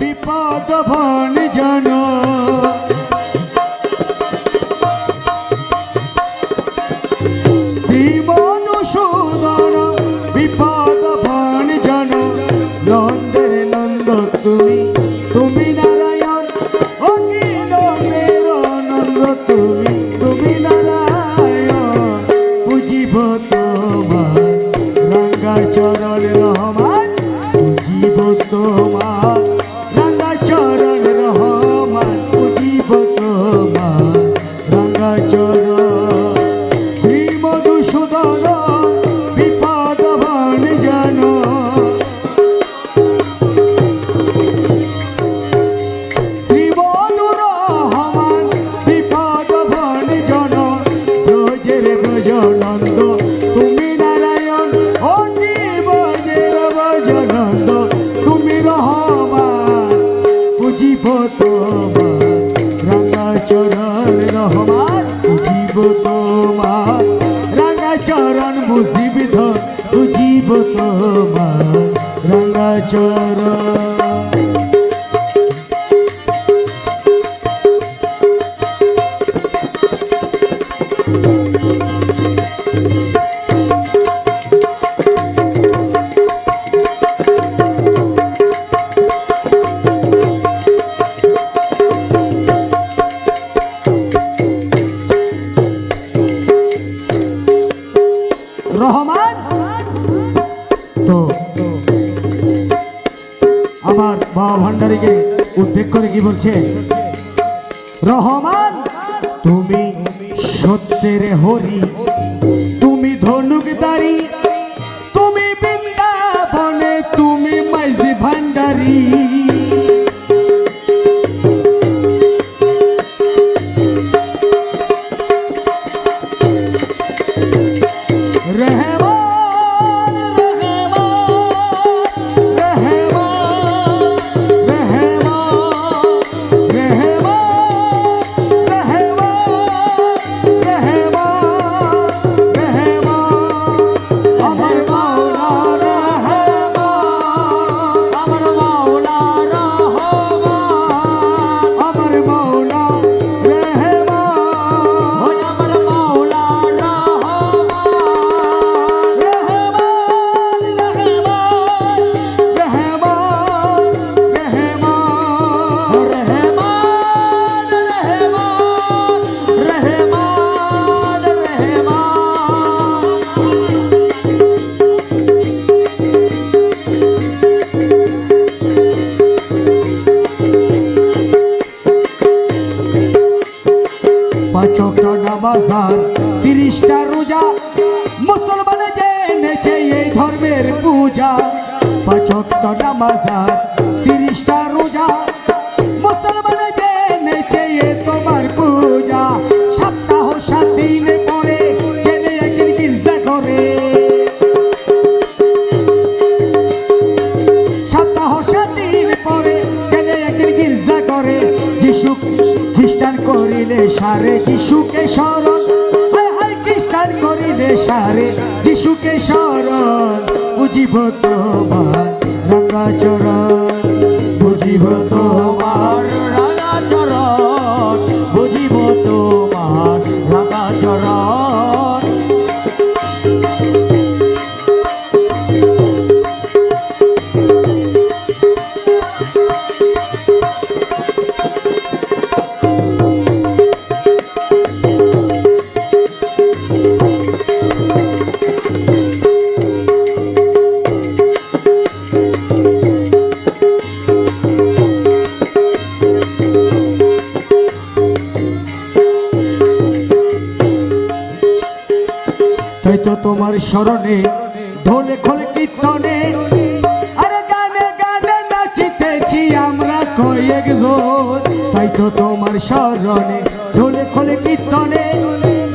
বিপদ ভন জন মিজানুর রহমান বুঝিব তোমার। রাঙা চরণ বুঝিবি ধর বুঝিব তোমার। রাঙা চরণ রহমান। তো আমার বাবা ভান্ডারীকে উদ্বেগ করে কি বলছে? রহমান, তুমি সত্যের হরি, তুমি ধনুকদারি তুমি বৃন্দাবনে, তুমি মাইজি ভান্ডারী amor. পাঁচ নামাজার তিরিশটা রোজা। মুসলমান জেনেছে এই ধর্মের পূজা। পাঁচ নামাজার যিশুকে স্মরণ হায় হায় খ্রিস্টান করিলে সারে। যিশুকে স্মরণ বুঝিব তোমার রঙ্গাচরণ বুঝিব তোমার তোমার স্মরণে, ঢোলে খোলে কীর্তনে। আরে গানে গানে নাচিতেছি আমরা কয়েক লোক তাই তো তোমার স্মরণে, ঢোলে খোলে কীর্তনে।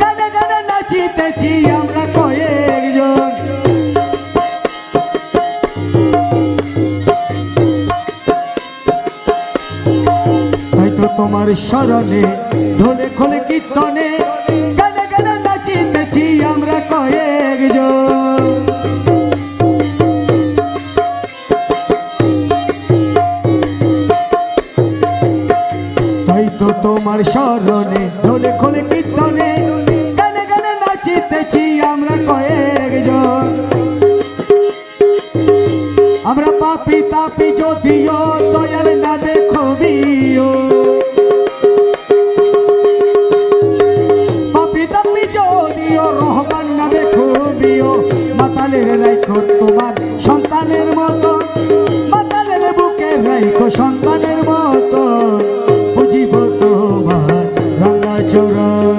গানে গানে নাচিতেছি আমরা কয়েকজন তাই তো তোমার স্মরণে তোমার স্মরণে, ঢোলে খোলে কীর্তনে। গানে গানে নাচিতেছি আমরা কয়েকজন। আমরা পাপি তাপি যদিও দয়াল না দেখবিও Oh.